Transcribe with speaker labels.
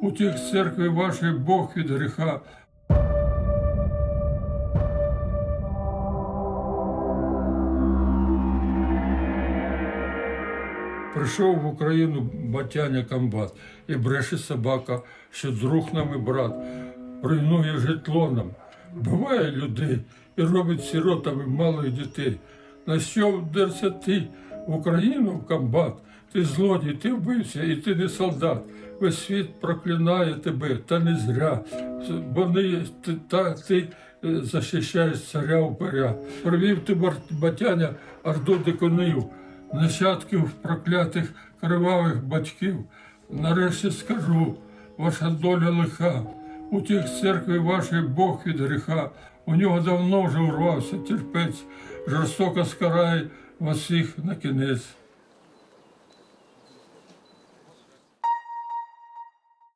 Speaker 1: Утік з церкви вашої Бог від гріха. Прийшов в Україну батяня комбат і бреше собака, що друг нам брат, руйнує житло нам, биває людей і робить сиротами малих дітей. На що вдерся ти в Україну в комбат? Ти злодій, ти вбився, і ти не солдат. Весь світ проклинає тебе, та не зря. Бо ти, та, ти е, захищаєш царя упиря. Привів ти батяня орду дикунів, нащадків проклятих кривавих батьків. Нарешті скажу, ваша доля лиха. Утік з церкви вашої Бог від гріха. У нього давно вже урвався терпець, жорстоко скарає вас всіх на кінець.